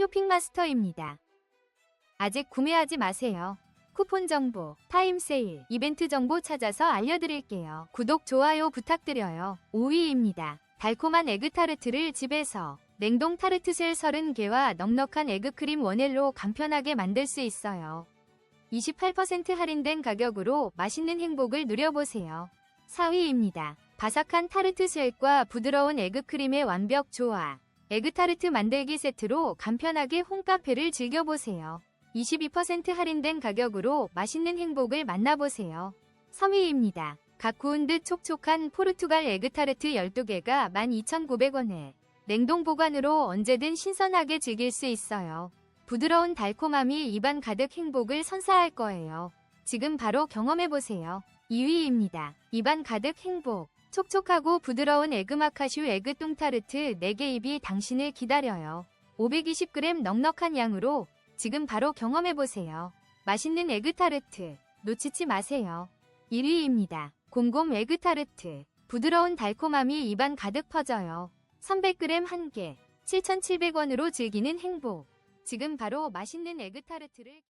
쇼핑마스터입니다. 아직 구매하지 마세요. 쿠폰 정보, 타임 세일, 이벤트 정보 찾아서 알려드릴게요. 구독, 좋아요 부탁드려요. 5위입니다. 달콤한 에그타르트를 집에서 냉동 타르트셀 30개와 넉넉한 에그크림 원헬로 간편하게 만들 수 있어요. 28% 할인된 가격으로 맛있는 행복을 누려보세요. 4위입니다. 바삭한 타르트쉘과 부드러운 에그크림의 완벽 조화. 에그타르트 만들기 세트로 간편하게 홈카페를 즐겨보세요. 22% 할인된 가격으로 맛있는 행복을 만나보세요. 3위입니다. 각 구운 듯 촉촉한 포르투갈 에그타르트 12개가 12,900원에 냉동 보관으로 언제든 신선하게 즐길 수 있어요. 부드러운 달콤함이 입안 가득 행복을 선사할 거예요. 지금 바로 경험해보세요. 2위입니다. 입안 가득 행복. 촉촉하고 부드러운 에그마카슈 에그 뚱타르트 4개 입이 당신을 기다려요. 520g 넉넉한 양으로 지금 바로 경험해보세요. 맛있는 에그타르트 놓치지 마세요. 1위입니다. 곰곰 에그타르트 부드러운 달콤함이 입안 가득 퍼져요. 300g 1개 7,700원으로 즐기는 행복. 지금 바로 맛있는 에그타르트를